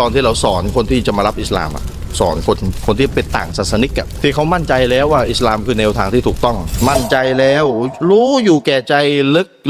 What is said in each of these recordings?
ตอนที่เราสอนคนที่จะมารับอิสลามอะสอนคนคนที่เป็นต่างศาสนิกอะที่เขามั่นใจแล้วว่าอิสลามคือแนวทางที่ถูกต้อง มั่นใจแล้วรู้อยู่แก่ใจ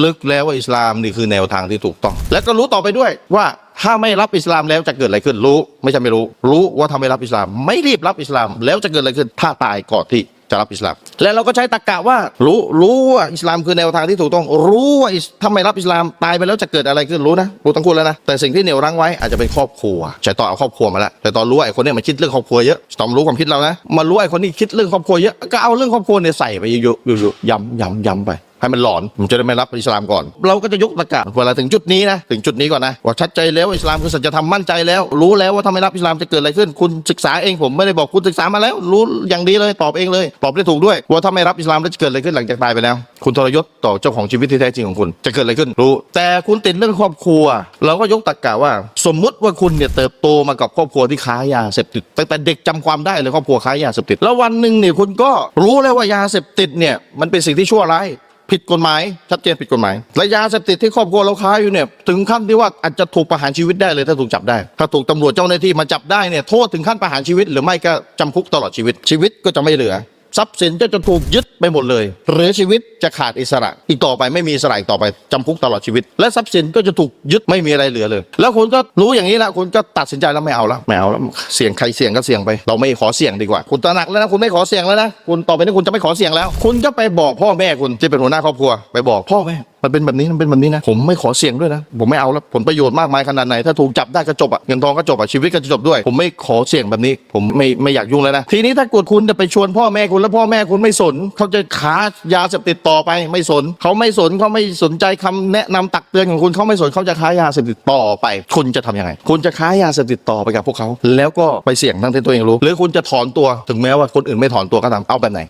ลึกๆแล้วว่าอิสลามนี่คือแนวทางที่ถูกต้อง และก็รู้ต่อไปด้วยว่าถ้าไม่รับอิสลามแล้วจะเกิดอะไรขึ้นรู้ ไม่ใช่ไม่รู้ รู้ว่าทำไม่รับอิสลาม ไม่รีบรับอิสลามแล้วจะเกิดอะไรขึ้นถ้าตายก่อนที่ จะรับอิสลาม และเราก็ใช้ตะกกะว่ารู้รู้ว่าอิสลามคือแนวทางที่ถูกต้อง รู้ว่าอิสถ้าไม่รับอิสลามตายไปแล้วจะเกิดอะไรขึ้นรู้นะรู้ทั้งคู่แล้วนะแต่สิ่งที่เหนี่ยวรั้งไว้อาจจะเป็นครอบครัวใช้ต่อเอาครอบครัวมาแล้วแต่ตอนรู้ว่าไอ้คนนี้มันคิดเรื่องครอบครัวเยอะตอมรู้ความคิดเรานะมารู้ว่าไอ้คนนี้คิดเรื่องครอบครัวเยอะก็เอาเรื่องครอบครัวเนี่ยใส่ไปเยอะๆๆย้ำย้ำย้ำไป ให้มันหลอนผมจะได้ไม่รับอิสลามก่อน เราก็จะยกตะกะเวลาถึงจุดนี้นะถึงจุดนี้ก่อนนะว่าชัดใจแล้วว่าอิสลามคือสัจธรรมมั่นใจแล้ว รู้แล้วว่าถ้าไม่รับอิสลามจะเกิดอะไรขึ้น คุณศึกษาเองผมไม่ได้บอกคุณศึกษามาแล้ว รู้อย่างดีเลยตอบเองเลย ตอบได้ถูกด้วย ว่าถ้าไม่รับอิสลามแล้วจะเกิดอะไรขึ้นหลังจากตายไปแล้ว คุณทรยศต่อเจ้าของชีวิตที่แท้จริงของคุณ จะเกิดอะไรขึ้นรู้ แต่คุณติดเรื่องครอบครัว เราก็ยกตะกะว่า สมมุติว่าคุณเนี่ยเติบโตมากับครอบครัวที่ค้ายาเสพติดตั้งแต่เด็กจำความได้เลยครอบครัวค้ายาเสพติดแล้ววันหนึ่งเนี่ยคุณก็รู้แล้วว่ายาเสพติดเนี่ยมันเป็นสิ่งที่ชั่วร้าย ผิดกฎหมายชัดเจนผิดกฎหมายและยาเสพติดที่ครอบครัวเราค้าอยู่เนี่ยถึงขั้นที่ว่าอาจจะถูกประหารชีวิตได้เลยถ้าถูกจับได้ ถ้าถูกตำรวจเจ้าหน้าที่มาจับได้เนี่ยโทษถึงขั้นประหารชีวิต หรือไม่ก็จำคุกตลอดชีวิตชีวิตก็จะไม่เหลือ ทรัพย์สินก็จะถูกยึดไปหมดเลย หรือชีวิตจะขาดอิสระ อีกต่อไปไม่มีอิสระอีกต่อไปจำคุกตลอดชีวิต และทรัพย์สินก็จะถูกยึดไม่มีอะไรเหลือเลย แล้วคุณก็รู้อย่างนี้แล้วคุณก็ตัดสินใจแล้วไม่เอาแล้วไม่เอาแล้วเสี่ยงใครเสี่ยงก็เสี่ยงไป เราไม่ขอเสี่ยงดีกว่า คุณตระหนักแล้วนะคุณไม่ขอเสี่ยงแล้วนะคุณต่อไปนี้คุณจะไม่ขอเสี่ยงแล้ว คุณก็ไปบอกพ่อแม่คุณที่เป็นหัวหน้าครอบครัวไปบอกพ่อแม่ มันเป็นแบบนี้มันเป็นแบบนี้นะผมไม่ขอเสี่ยงด้วยนะผมไม่เอาแล้วผลประโยชน์มากมายขนาดไหนถ้าถูกจับได้ก็จบอะเงินทองก็จบอะชีวิตก็จะจบด้วย ผมไม่ขอเสี่ยงแบบนี้ ผมไม่ไม่อยากยุ่งแล้วนะทีนี้ถ้ากิดคุณจะไปชวนพ่อแม่คุณแล้วพ่อแม่คุณไม่สนเขาจะขายาเสพติดต่อไปไม่สนเขาไม่สนเขาไม่สนใจคำแนะนำตักเตือนของคุณเขาไม่สนเขาจะค้ายาเสพติดต่อไปคุณจะทำยังไง คุณจะค้ายาเสพติดต่อไปกับพวกเขาแล้วก็ไปเสี่ยงทั้งที่ตัวเองรู้ หรือคุณจะถอนตัวถึงแม้ว่าคนอื่นไม่ถอนตัวก็ตามเอาแบบไหน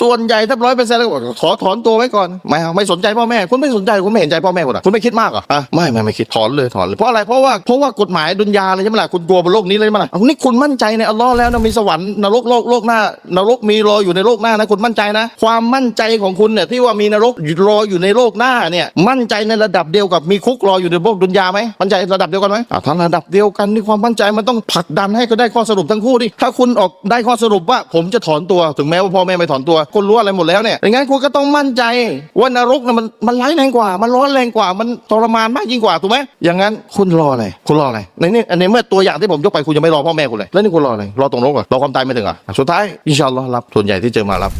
ส่วนใหญ่ถ้าร้อยเปอร์เซ็นต์แล้วก็ขอถอนตัวไว้ก่อนไม่ไม่สนใจพ่อแม่คุณไม่สนใจคุณไม่เห็นใจพ่อแม่คุณอะคุณไม่คิดมากเหรออะไม่ไม่ไม่คิดถอนเลยถอนเลยเพราะอะไรเพราะว่าเพราะว่ากฎหมายดุนยาเลยใช่ไหมล่ะคุณกลัวบนโลกนี้เลยใช่ไหมล่ะเอานี่คุณมั่นใจในอัลลอฮ์แล้วนะมีสวรรค์นรกโลกโลกหน้านรกมีรออยู่ในโลกหน้านะคุณมั่นใจนะ ความมั่นใจของคุณเนี่ยที่ว่ามีนรกรออยู่ในโลกหน้าเนี่ยมั่นใจในระดับเดียวกับมีคุกรออยู่ในโลกดุนยาไหมมั่นใจระดับเดียวกันไหมอะถ้าระดับเดียวกันนี่ความมั่นใจมันต้องผลักดันให้ก็ได้ข้อสรุปทั้งคู่ดิถ้าคุณออกได้ข้อสรุปว่าผมจะถอนตัวถึงแม้ว่าพ่อแม่ไม่ถอนตัวคุณรู้อะไรหมดแล้วเนี่ยอย่างนั้นคุณก็ต้องมั่นใจว่านรกน่ะมันมันร้ายแรงกว่า มันร้อนแรงกว่า มันทรมานมากยิ่งกว่า ถูกไหมอย่างนั้นคุณรออะไร คุณรออะไร ในนี้อันนี้เมื่อตัวอย่างที่ผมยกไปคุณยังไม่รอพ่อแม่คุณเลย แล้วนี่คุณรออะไร รอตรงนรกเหรอรอความตายไม่ถึงอะ สุดท้ายอินชาอัลลอฮ์รับ ส่วนใหญ่ที่เจอมารับ